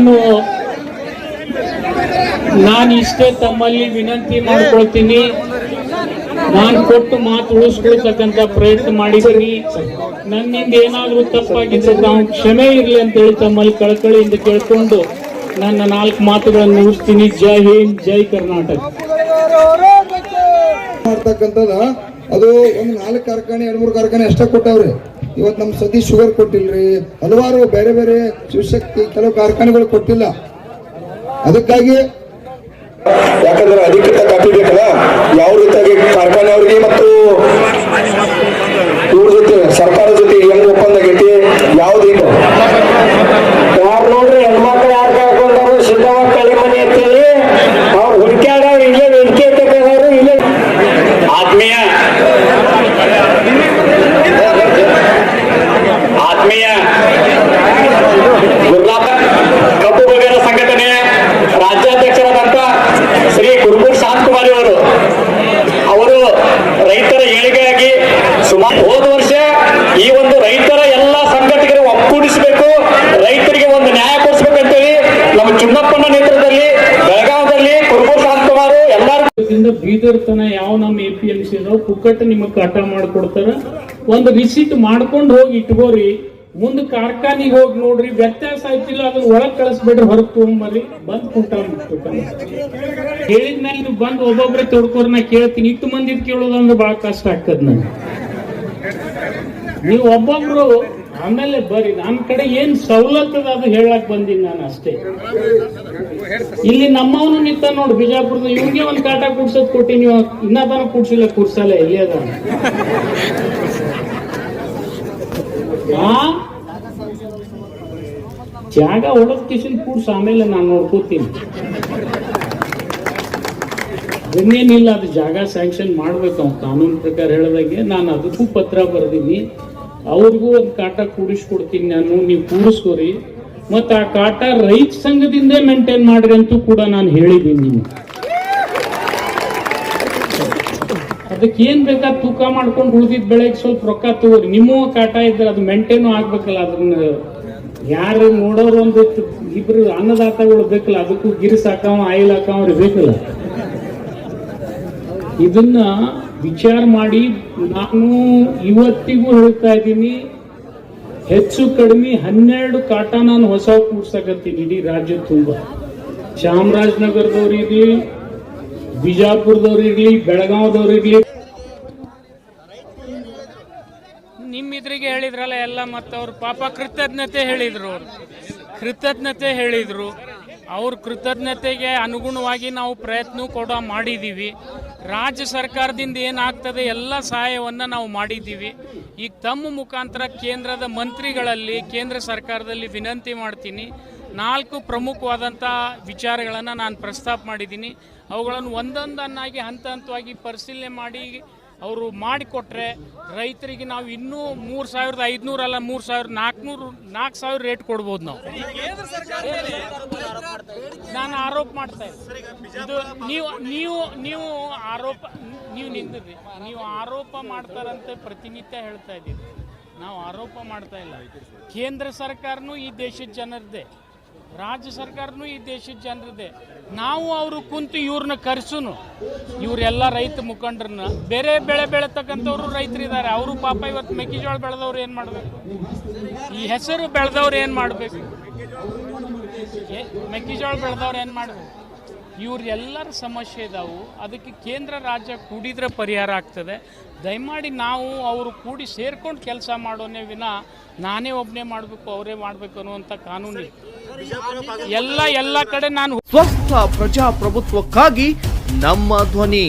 ನಾನು ನಾನು ಇಷ್ಟೇ ತಮ್ಮಲ್ಲಿ ವಿನಂತಿ ಮಾಡ್ಕೊಳ್ತೀನಿ. ನಾನು ಕೊಟ್ಟು ಮಾತು ಉಳಿಸ್ಕೊಳ್ತಕ್ಕಂತ ಪ್ರಯತ್ನ ಮಾಡಿದ್ದೀನಿ. ನನ್ನಿಂದ ಏನಾದರೂ ತಪ್ಪಾಗಿದ್ರೆ ನಾವು ಕ್ಷಮೆ ಇರಲಿ ಅಂತೇಳಿ ತಮ್ಮಲ್ಲಿ ಕಳಕಳಿಯಿಂದ ಕೇಳ್ಕೊಂಡು ನನ್ನ ನಾಲ್ಕು ಮಾತುಗಳನ್ನು ಮುಗಿಸ್ತೀನಿ ಜೈ ಹಿಂದ್, ಜೈ ಕರ್ನಾಟಕ. ಮಾಡ್ತಕ್ಕಂಥದ್ದು ಅದು ಒಂದು ನಾಲ್ಕು ಕಾರ್ಖಾನೆ, ಎರಡು ಮೂರು ಕಾರ್ಖಾನೆ ಅಷ್ಟೇ ಕೊಟ್ಟವ್ರಿ. ಇವತ್ತು ನಮ್ಮ ಸತೀಶ್ ಶುಗರ್ ಕೊಟ್ಟಿಲ್ರಿ. ಹಲವಾರು ಬೇರೆ ಬೇರೆ ಶಿವಶಕ್ತಿ ಕೆಲವು ಕಾರ್ಖಾನೆಗಳು ಕೊಟ್ಟಿಲ್ಲ. ಅದಕ್ಕಾಗಿ ಯಾಕಂದ್ರೆ ಅಧಿಕೃತ ಕಾಪಿ ಬೇಕಲ್ಲ ಯಾವ ರೀತಿಯಾಗಿ ಕಾರ್ಖಾನೆ ಅವರಿಗೆ ಮತ್ತು ಇವ್ರ ಜೊತೆ ಸರ್ಕಾರದ ಜೊತೆ ಹೆಂಗ್ ಒಪ್ಪಂದ ಆಗೈತಿ ಯಾವ್ದು ಇದು ಯಾರು ನೋಡ್ರಿ ಹೆಣ್ಮಕ್ಳು ಯಾರು ಕಳ್ಕೊಂಡಾರು ಸಿದ್ದವ್ವ ಕಳಿಮನಿ ಅಂತೇಳಿ ಅವ್ರು ಹುಡುಕ್ಯಾಡವ್ರು ಇಲ್ಲೇ ವೆಂಕಿ ತಗೊಂಡವ್ರು ಇಲ್ಲೇ ಆತ್ಮೀಯ ಆತ್ಮೀಯ ಗುರುನಾಥ ಕಪ್ಪು ಬಗೆರ ಸಂಘಟನೆಯ ರಾಜ್ಯಾಧ್ಯಕ್ಷರಾದಂತ ಶ್ರೀ ಕುರುಬೂರ್ ಶಾಂತಕುಮಾರಿ ಅವರು ಅವರು ರೈತರ ಏಳಿಗೆಯಾಗಿ ಸುಮಾರು ಹೋದ ವರ್ಷ ಈ ಒಂದು ರೈತರ ಎಲ್ಲ ಒಕ್ಕೂಡಿಸಬೇಕು ರೈತರಿಗೆ ಒಂದು ನ್ಯಾಯ ಕೊಡಿಸ್ಬೇಕಂತೇಳಿ ನಮ್ಮ ಚುನ್ನಪ್ಪನ ನೇತೃತ್ವದಲ್ಲಿ ಬೆಳಗಾವದಲ್ಲಿ ಕುರುಬೂರ್ ಎಲ್ಲರೂ ಬೀದರ್ ತನ ಯಾವ ನಮ್ಮ ಎ ಪಿ ಎಂ ಸಿ ಪುಕ್ಕಟ್ಟು ನಿಮಗೆ ಕಾಟ ಮಾಡ್ಕೊಡ್ತಾರ. ಒಂದು ರಿಸೀಟ್ ಮಾಡ್ಕೊಂಡು ಹೋಗಿ ಇಟ್ಕೋರಿ. ಮುಂದೆ ಕಾರ್ಖಾನಿಗೆ ಹೋಗಿ ನೋಡ್ರಿ, ವ್ಯತ್ಯಾಸ ಆಯ್ತಿಲ್ಲ, ಅದನ್ನ ಒಳಗ್ ಕಳಿಸ್ಬೇಡ್ರಿ, ಹೊರಗೆ ತಗೊಂಬರ್ರಿ. ಬಂದ್ ಕುಂಟ ಹೇಳಿದ್ಮೇಲೆ ನೀವು ಬಂದು ಒಬ್ಬೊಬ್ರೆ ತೊಡ್ಕೋರ್ ನಾ ಕೇಳ್ತೀನಿ. ಇಟ್ಟು ಮಂದಿದ್ ಕೇಳೋದಂದ್ರೆ ಬಹಳ ಕಷ್ಟ ಆಗ್ತದ ನನಗೆ ನೀವು ಒಬ್ಬೊಬ್ರು ಆಮೇಲೆ ಬರ್ರಿ ನನ್ನ ಕಡೆ ಏನ್ ಸವಲತ್ತು ಅದ ಹೇಳಕ್ ಬಂದೀನಿ ನಾನು ಅಷ್ಟೇ. ಇಲ್ಲಿ ನಮ್ಮವನು ನಿಂತ ನೋಡಿ ಬಿಜಾಪುರದ ಇವ್ನಿಗೆ ಒಂದ್ ಕಾಟ ಕುಡ್ಸೋದ್ ಕೊಟ್ಟಿ, ನೀವು ಇನ್ನ ತನ ಕುಡ್ಸಿಲ್ಲ, ಕುಡ್ಸಲ್ಲ, ಎಲ್ಲಿ ಅದ? ಜಾಗ ಒಳಗ್ ಕಿಶನ್ ಕೂಡ್ಸ, ಆಮೇಲೆ ನಾನು ನೋಡ್ಕೋತೀನಿ ಇನ್ನೇನಿಲ್ಲ, ಅದು ಜಾಗ ಸ್ಯಾಂಕ್ಷನ್ ಮಾಡ್ಬೇಕು ಅವ್ನು ಕಾನೂನು ಪ್ರಕಾರ ಹೇಳಿದಾಗೆ, ನಾನು ಅದಕ್ಕೂ ಪತ್ರ ಬರ್ದೀನಿ. ಅವ್ರಿಗೂ ಒಂದು ಕಾಟ ಕೂಡಿಸ್ಕೊಡ್ತೀನಿ ನಾನು, ನೀವು ಕೂಡಿಸ್ಕೋರಿ. ಮತ್ತು ಆ ಕಾಟ ರೈತ ಸಂಘದಿಂದ ಮೇಂಟೈನ್ ಮಾಡ್ರಿ ಅಂತೂ ಕೂಡ ನಾನು ಹೇಳಿದ್ದೀನಿ ನಿಮ್ಗೆ. ಅದಕ್ಕೆ ಏನ್ ಬೇಕಾ ತೂಕ ಮಾಡ್ಕೊಂಡು ಉಳಿದಿದ್ದ ಬೆಳೆಗೆ ಸ್ವಲ್ಪ ರೊಕ್ಕ ತಗೋರಿ. ನಿಮ್ಮ ಕಾಟ ಇದ್ರೆ ಅದು ಮೇಂಟೈನು ಆಗ್ಬೇಕಲ್ಲ, ಅದನ್ನ ಯಾರು ನೋಡೋರು ಒಂದು ಇಬ್ರು ಅನ್ನದಾತಗಳು ಬೇಕಲ್ಲ, ಅದಕ್ಕೂ ಗಿರಿಸ್ ಹಾಕವ ಆಯಿಲ್ ಹಾಕಾವ್ರಿ ಬೇಕಲ್ಲ. ಇದನ್ನ ವಿಚಾರ ಮಾಡಿ ನಾನು ಇವತ್ತಿಗೂ ಹೇಳ್ತಾ ಇದ್ದೀನಿ, ಹೆಚ್ಚು ಕಡಿಮೆ ಹನ್ನೆರಡು ಕಾಟ ನಾನು ಹೊಸ ಕೂಡ್ಸಕತ್ತೀನಿ ಇಡೀ ರಾಜ್ಯ ತುಂಬ. ಚಾಮರಾಜನಗರದವ್ರು ಇರಲಿ, ಬಿಜಾಪುರದವ್ರು ಇರಲಿ, ಬೆಳಗಾವದವ್ರು ಇರಲಿ. ನಿಮ್ಮ ಇದ್ರಿಗೆ ಹೇಳಿದ್ರಲ್ಲ ಎಲ್ಲ ಮತ್ತೆ ಪಾಪ ಕೃತಜ್ಞತೆ ಹೇಳಿದ್ರು ಕೃತಜ್ಞತೆ ಹೇಳಿದ್ರು. ಅವ್ರ ಕೃತಜ್ಞತೆಗೆ ಅನುಗುಣವಾಗಿ ನಾವು ಪ್ರಯತ್ನ ಕೂಡ ಮಾಡಿದ್ದೀವಿ ರಾಜ್ಯ ಸರ್ಕಾರದಿಂದ ಏನಾಗ್ತದೆ ಎಲ್ಲ ಸಹಾಯವನ್ನು ನಾವು ಮಾಡಿದ್ದೀವಿ ಈಗ ತಮ್ಮ ಮುಖಾಂತರ ಕೇಂದ್ರದ ಮಂತ್ರಿಗಳಲ್ಲಿ ಕೇಂದ್ರ ಸರ್ಕಾರದಲ್ಲಿ ವಿನಂತಿ ಮಾಡ್ತೀನಿ. ನಾಲ್ಕು ಪ್ರಮುಖವಾದಂಥ ವಿಚಾರಗಳನ್ನು ನಾನು ಪ್ರಸ್ತಾಪ ಮಾಡಿದ್ದೀನಿ. ಅವುಗಳನ್ನು ಒಂದೊಂದನ್ನಾಗಿ ಹಂತ ಹಂತವಾಗಿ ಪರಿಶೀಲನೆ ಮಾಡಿ ಅವರು ಮಾಡಿಕೊಟ್ರೆ ರೈತರಿಗೆ ನಾವು ಇನ್ನೂ ಮೂರು ಸಾವಿರದ ಐದುನೂರು ಅಲ್ಲ, ಮೂರು ಸಾವಿರ ನಾಲ್ಕುನೂರು ನಾಲ್ಕು ಸಾವಿರ ರೇಟ್ ಕೊಡ್ಬೋದು ನಾವು. ನಾನು ಆರೋಪ ಮಾಡ್ತಾ ಇದು ನೀವು ನೀವು ನೀವು ಆರೋಪ, ನೀವು ನಿಂತ್ರಿ ನೀವು ಆರೋಪ ಮಾಡ್ತಾರಂತೆ ಪ್ರತಿನಿತ್ಯ ಹೇಳ್ತಾ ಇದ್ದೀರಿ. ನಾವು ಆರೋಪ ಮಾಡ್ತಾ ಇಲ್ಲ. ಕೇಂದ್ರ ಸರ್ಕಾರನೂ ಈ ದೇಶದ ಜನರದೇ. ರಾಜ್ಯ ಸರ್ಕಾರನೂ ಈ ದೇಶದ ಜನರದೇ. ನಾವು ಅವರು ಕುಂತು ಇವ್ರನ್ನ ಕರೆಸೂನು. ಇವರೆಲ್ಲ ರೈತ ಮುಖಂಡರನ್ನ. ಬೇರೆ ಬೆಳೆ ಬೆಳೆತಕ್ಕಂಥವ್ರು ರೈತರಿದ್ದಾರೆ ಅವರು ಪಾಪ ಇವತ್ತು ಮೆಕ್ಕೆಜೋಳ ಬೆಳೆದವ್ರು ಏನು ಮಾಡಬೇಕು? ಈ ಹೆಸರು ಬೆಳೆದವ್ರು ಏನು ಮಾಡಬೇಕು? ಮೆಕ್ಕೆಜೋಳ ಬೆಳೆದವ್ರು ಏನು ಮಾಡಬೇಕು? ಇವರೆಲ್ಲರ ಸಮಸ್ಯೆ ಇದಾವು. ಅದಕ್ಕೆ ಕೇಂದ್ರ ರಾಜ್ಯ ಕೂಡಿದ್ರೆ ಪರಿಹಾರ ಆಗ್ತದೆ. ದಯಮಾಡಿ ನಾವು ಅವರು ಕೂಡಿ ಸೇರ್ಕೊಂಡು ಕೆಲಸ ಮಾಡೋನೇ ವಿನ ನಾನೇ ಒಬ್ಬನೇ ಮಾಡಬೇಕು, ಅವರೇ ಮಾಡಬೇಕು ಅನ್ನುವಂಥ ಕಾನೂನು. ಎಲ್ಲ ಎಲ್ಲ ಕಡೆ ನಾನು ಸ್ವಸ್ಥ ಪ್ರಜಾಪ್ರಭುತ್ವಕ್ಕಾಗಿ ನಮ್ಮ ಧ್ವನಿ.